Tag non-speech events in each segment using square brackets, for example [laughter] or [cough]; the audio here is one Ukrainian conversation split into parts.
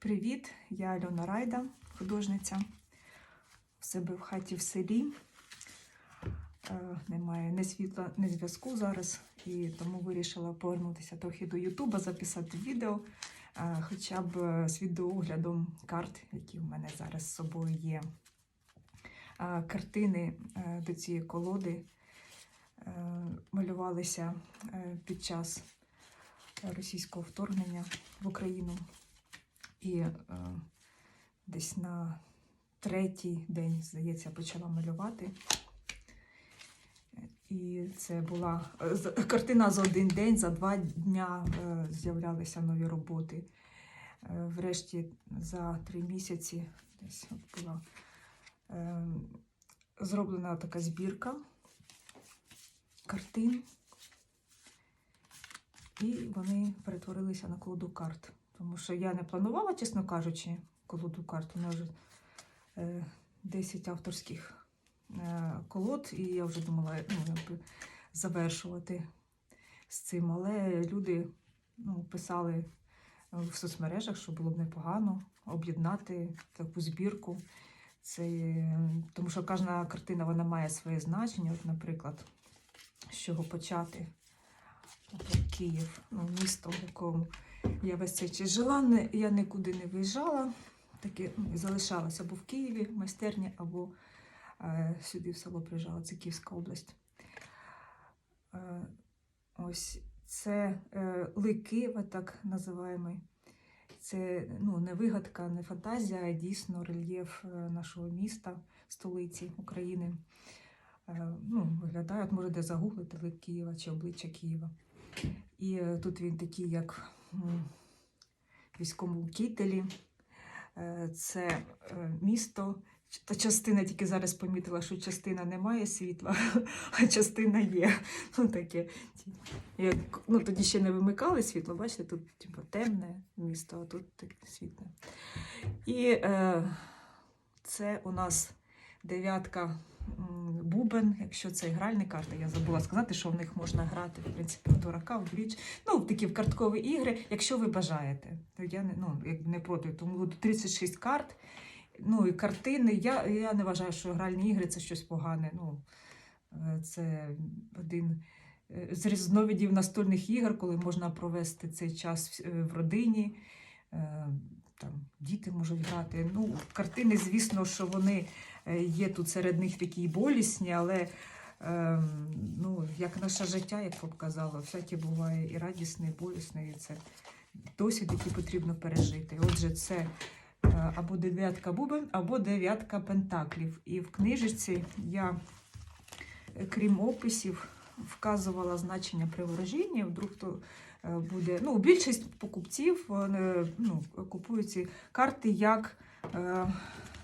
Привіт, я Альона Райда, художниця. В себе в хаті в селі. Е, Немає ні світла, ні зв'язку зараз, і тому вирішила повернутися трохи до Ютуба, записати відео, е, хоча б е, з відеооглядом карт, які в мене зараз з собою є. Е, Картини е, до цієї колоди е, малювалися е, під час російського вторгнення в Україну. І е, десь на третій день, здається, почала малювати. І це була е, картина за один день, за два дня е, з'являлися нові роботи. Врешті за три місяці десь от була зроблена така збірка картин. І вони перетворилися на колоду карт. Тому що я не планувала, чесно кажучи, колоду карт. У мене вже е, 10 авторських е, колод, і я вже думала ну, завершувати з цим. Але люди ну, писали в соцмережах, що було б непогано об'єднати таку збірку. Це, е, тому що кожна картина вона має своє значення. От, наприклад, з чого почати. Київ, ну, місто, в якому я весь цей час жила, я нікуди не виїжджала, таки ну, залишалася або в Києві в майстерні, або е, сюди в село приїжджала, це Київська область. Е, ось це е, лик Києва, так називаємо. Це ну, не вигадка, не фантазія, а дійсно рельєф е, нашого міста, столиці України. Е, ну, виглядає, от можете загуглити лик Києва чи обличчя Києва. І тут він такий, як військовому кітелі. Е, Це е, місто. Та частина тільки зараз помітила, що частина не має світла, [laughs] а частина є. [laughs] Ну, таке. Як, ну, тоді ще не вимикали світло, бачите, тут типу, темне місто, а тут таке світле. І е, це у нас дев'ятка бубен, якщо це гральні карти, я забула сказати, що в них можна грати в принципі в дурака, в брідж, ну такі в карткові ігри, якщо ви бажаєте. То я не, ну, не проти, тому 36 карт. Ну і картини. Я, я не вважаю, що гральні ігри це щось погане. Ну, е, це один е, з різновидів настольних ігор, коли можна провести цей час в- е, родині. Там діти можуть грати. Ну, картини, звісно, що вони є тут серед них такі болісні, але ем, ну, як наше життя, як показало, всяке буває і радісне, і болісне, і це досвід, який потрібно пережити. Отже, це е, або дев'ятка бубен, або дев'ятка пентаклів. І в книжечці я, е, крім описів, вказувала значення при ворожінні. Вдруг то е, буде. Ну, більшість покупців ну, купують ці карти як, е,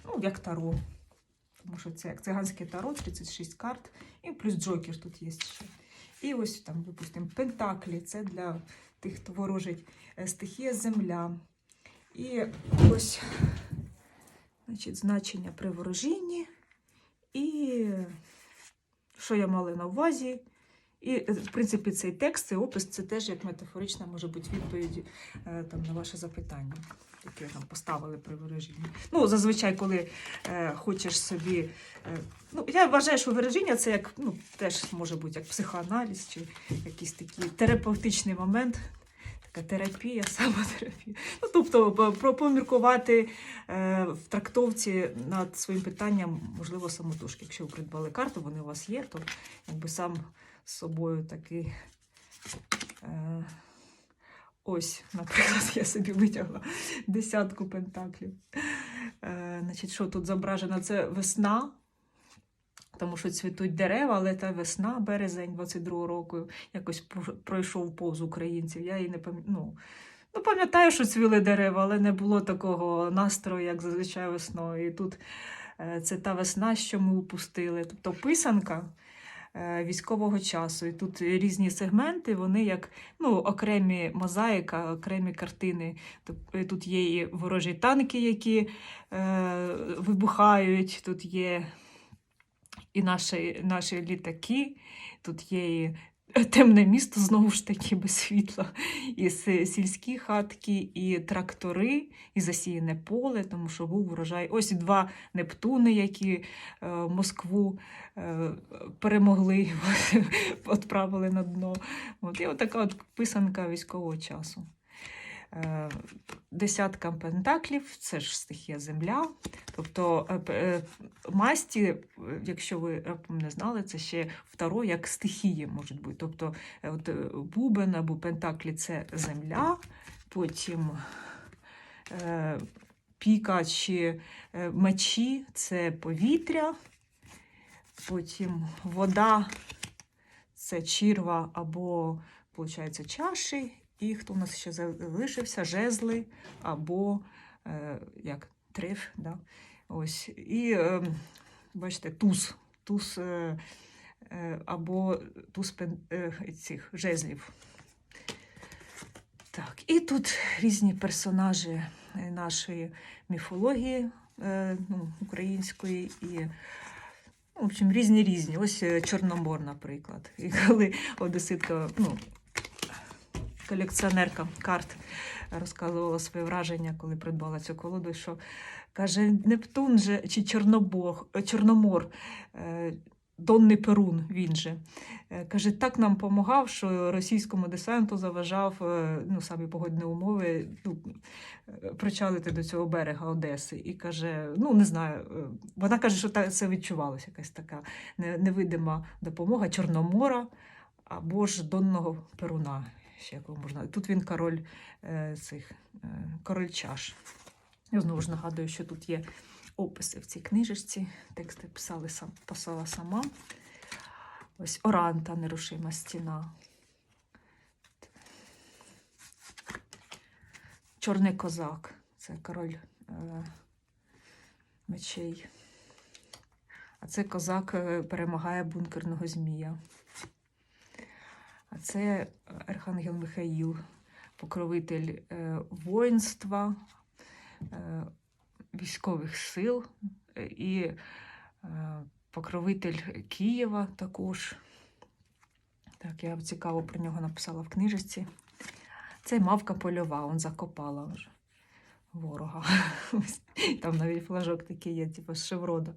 ну, як таро. Тому що це як циганське таро, 36 карт, і плюс Джокер тут є ще. І ось там, допустимо, Пентаклі це для тих, хто ворожить е, стихія Земля. І ось значить, значення при ворожінні. І що я мала на увазі. І, е, в принципі, цей текст, цей опис це теж як метафорична може бути відповідь е, там, на ваше запитання, яке там поставили при ворожінні. Ну, зазвичай, коли е, хочеш собі. Е, ну, я вважаю, що вираження це як ну, теж може бути як психоаналіз чи якийсь такий терапевтичний момент. Така терапія, [laughs] самотерапія. Ну, тобто по- поміркувати е, в трактовці над своїм питанням, можливо, самотужки. Якщо ви придбали карту, вони у вас є, то якби сам з собою такий. Е, ось, наприклад, я собі витягла десятку пентаклів. Е, значить, що тут зображено? Це весна. Тому що цвітуть дерева, але та весна, березень 22-го року, якось пройшов повз українців. Я її не пам'ятаю. Ну, ну, пам'ятаю, що цвіли дерева, але не було такого настрою, як зазвичай весною. І тут е, це та весна, що ми упустили. Тобто писанка військового часу. І тут різні сегменти, вони як ну, окремі мозаїка, окремі картини. Тоб- Тут є і ворожі танки, які е, вибухають, тут є і наші, наші літаки, тут є і [laughs] темне місто знову ж таки без світла. І сільські хатки, і трактори, і засіяне поле, тому що був врожай. Ось два Нептуни, які е, Москву е, перемогли, [laughs] відправили на дно. От, і отака от писанка військового часу. Десятка пентаклів це ж стихія земля. Тобто е, е, масті, е, якщо ви не знали, це ще второ, як стихії можуть бути. Тобто от, бубен або пентаклі це земля, потім піка чи мечі це повітря, потім вода це чірва або, виходить, чаші. І хто у нас ще залишився? Жезли або е, як триф. Да? Ось. І е, бачите, туз. Туз е, е, або туз пен, е, цих жезлів. Так, і тут різні персонажі нашої міфології е, ну, української і. В общем, різні різні. Ось е, Чорномор, наприклад. І коли Одеситка, ну, колекціонерка карт розказувала своє враження, коли придбала цю колоду, що каже, Нептун же чи Чорнобог, е, Чорномор, е, Донний Перун, він же. Е, Каже, так нам допомагав, що російському десанту заважав ну, самі погодні умови ну, причалити до цього берега Одеси. І каже, ну не знаю, вона каже, що це відчувалося якась така невидима допомога Чорномора або ж Донного Перуна. Ще якого можна. Тут він король е, цих е, король чаш. Я знову ж нагадую, що тут є описи в цій книжечці. Тексти писали сам, писала сама. Ось Оранта, нерушима стіна. Чорний козак. Це король е, мечей. А це козак е, перемагає бункерного змія. Це Архангел Михаїл, покровитель е, воїнства, е, військових сил е, і покровитель Києва також. Так, я цікаво про нього написала в книжці. Це мавка польова, он закопала вже ворога. [laughs] Там навіть флажок такий є, типу з шеврода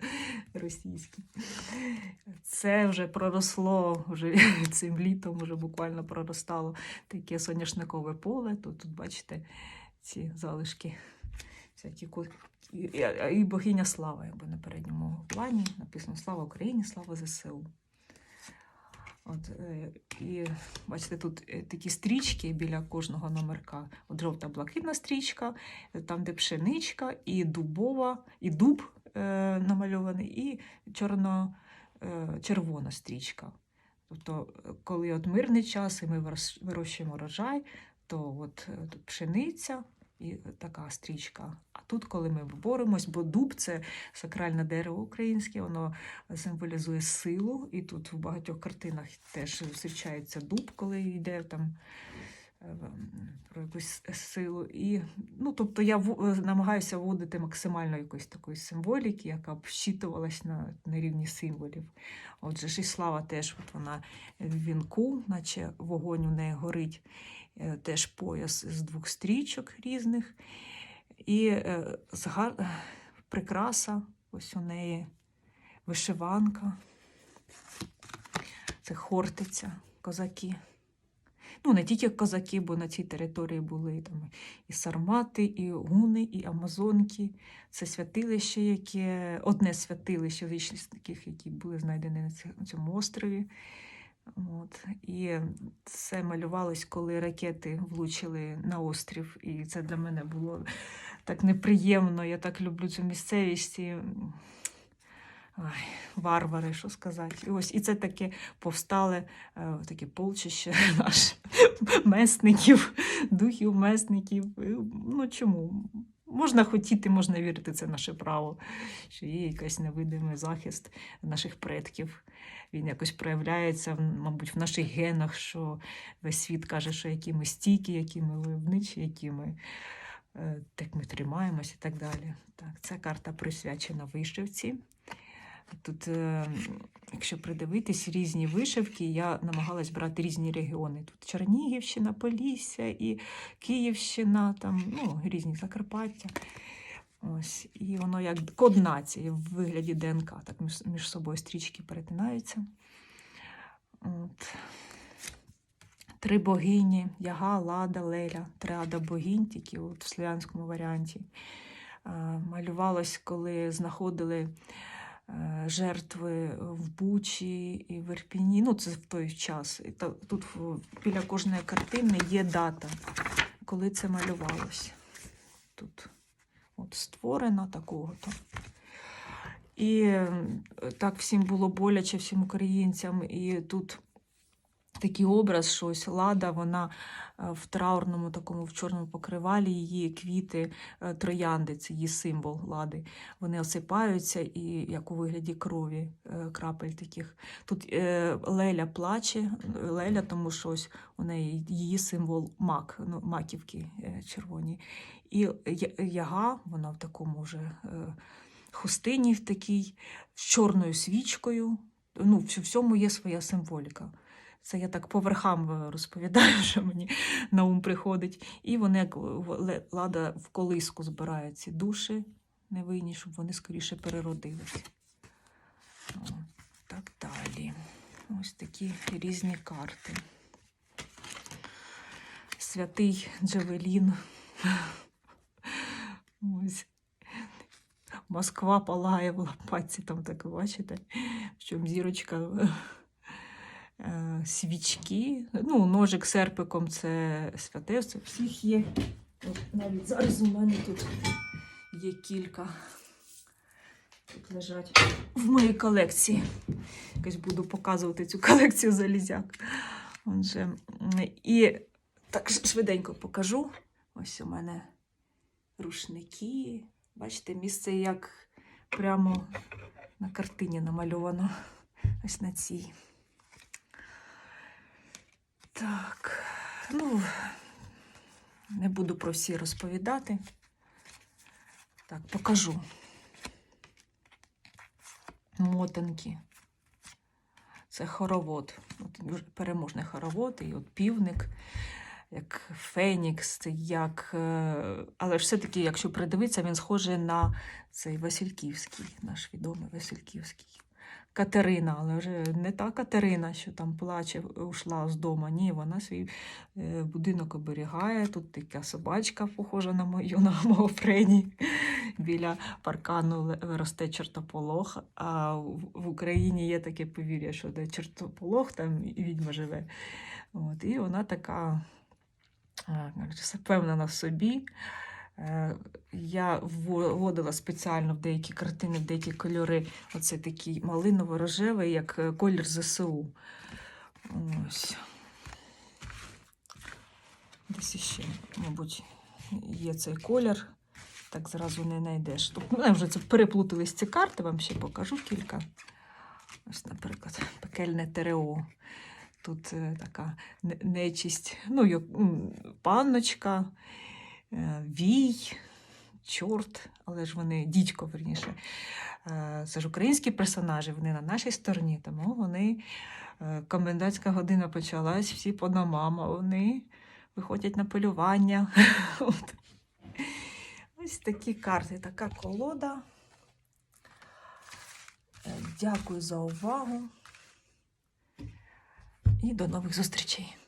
російський. Це вже проросло вже [laughs] цим літом, вже буквально проростало таке соняшникове поле. Тут, тут бачите, ці залишки, всякі і, богиня слава, якби на передньому плані написано Слава Україні, слава ЗСУ. От, е, і бачите, тут е, такі стрічки біля кожного номерка. От жовта блакитна стрічка, там, де пшеничка, і дубова, і дуб намальований, і чорно-червона стрічка. Тобто, е, коли от мирний час і ми вирощуємо урожай, то от е, тут пшениця і така стрічка. А тут, коли ми боремось, бо дуб це сакральне дерево українське, воно символізує силу, і тут в багатьох картинах теж зустрічається дуб, коли йде там е, про якусь силу. І, ну, тобто я е, намагаюся вводити максимально якоїсь такої символіки, яка б щитувалась на, на рівні символів. Отже, ж і слава теж от вона в вінку, наче вогонь у неї горить, Е, теж пояс з двох стрічок різних. І е, зга- прикраса, ось у неї вишиванка. Це хортиця, козаки. Ну, не тільки козаки, бо на цій території були там і сармати, і гуни, і амазонки. Це святилище, яке одне святилище вічних таких, які були знайдені на цьому острові. От. І це малювалось, коли ракети влучили на острів. І це для мене було так неприємно. Я так люблю цю місцевість. Ай, варвари, що сказати. І ось і це таке повстале е, таке полчище [laughs] наш месників, духів месників. Ну чому? Можна хотіти, можна вірити, це наше право, що є якийсь невидимий захист наших предків. Він якось проявляється, мабуть, в наших генах, що весь світ каже, що які ми стійкі, які ми войовничі, які ми е, так ми тримаємось і так далі. Так, ця карта присвячена вишивці. Тут е, якщо придивитись, різні вишивки, я намагалась брати різні регіони. Тут Чернігівщина, Полісся і Київщина, там, ну, різні Закарпаття. Ось, і воно як код нації в вигляді ДНК, так між, собою стрічки перетинаються. От. Три богині, Яга, Лада, Леля, триада богинь, тільки от в слов'янському варіанті. А, Малювалось, коли знаходили е, жертви в Бучі і в Ірпіні. Ну, це в той час. І тут біля кожної картини є дата, коли це малювалось. Тут от створено такого-то. І е, так всім було боляче, всім українцям. І тут такий образ, що ось лада, вона е, в траурному такому в чорному покривалі, її квіти, е, троянди, це її символ лади. Вони осипаються і як у вигляді крові, е, крапель таких. Тут Леля плаче, Леля, тому що ось у неї її символ мак, ну, маківки червоні. І яга, вона в такому вже хустині в такій, з чорною свічкою. Ну, в всьому є своя символіка. Це я так по верхам е, розповідаю, [laughs] що мені на ум приходить. І вони як лада в колиску збирає ці душі невинні, щоб вони скоріше переродились. Так далі. Ось такі різні карти. Святий Джавелін. [laughs] Ось. Москва палає в лопатці, там так бачите, в чому зірочка е, [laughs] свічки. Ну, ножик серпиком це святе, це всіх є. Навіть зараз у мене тут є кілька. Тут лежать в моїй колекції. Якось буду показувати цю колекцію залізяк. Отже, і так швиденько покажу. Ось у мене рушники. Бачите, місце як прямо на картині намальовано. Ось на цій. Так, ну, не буду про всі розповідати. Так, покажу. Мотанки. Це хоровод. От переможний хоровод, і от півник, як Фенікс, як. е, Але ж все-таки, якщо придивитися, він схожий на цей Васильківський, наш відомий Васильківський. Катерина, але вже не та Катерина, що там плаче, ушла з дому. Ні, вона свій е, будинок оберігає. Тут така собачка, похожа на мою, на мого Френі. Біля паркану росте чортополох. А в Україні є таке повір'я, що де чортополох, там відьма живе. От, і вона така впевнена в собі. Е, Я вводила спеціально в деякі картини, в деякі кольори. Оце такий малиново-рожевий, як е, колір ЗСУ. Ось. Десь іще, мабуть, є цей колір. Так зразу не знайдеш. Тут ну, вже це переплутались ці карти, вам ще покажу кілька. Ось, наприклад, пекельне ТРО. Тут е, така не- нечисть, ну, як, панночка, вій, чорт, але ж вони дідько, верніше. Е, Це ж українські персонажі, вони на нашій стороні, тому вони е, комендантська година почалась, всі по домам, а вони виходять на полювання. [laughs] Ось такі карти, така колода. Е, Дякую за увагу і до нових зустрічей.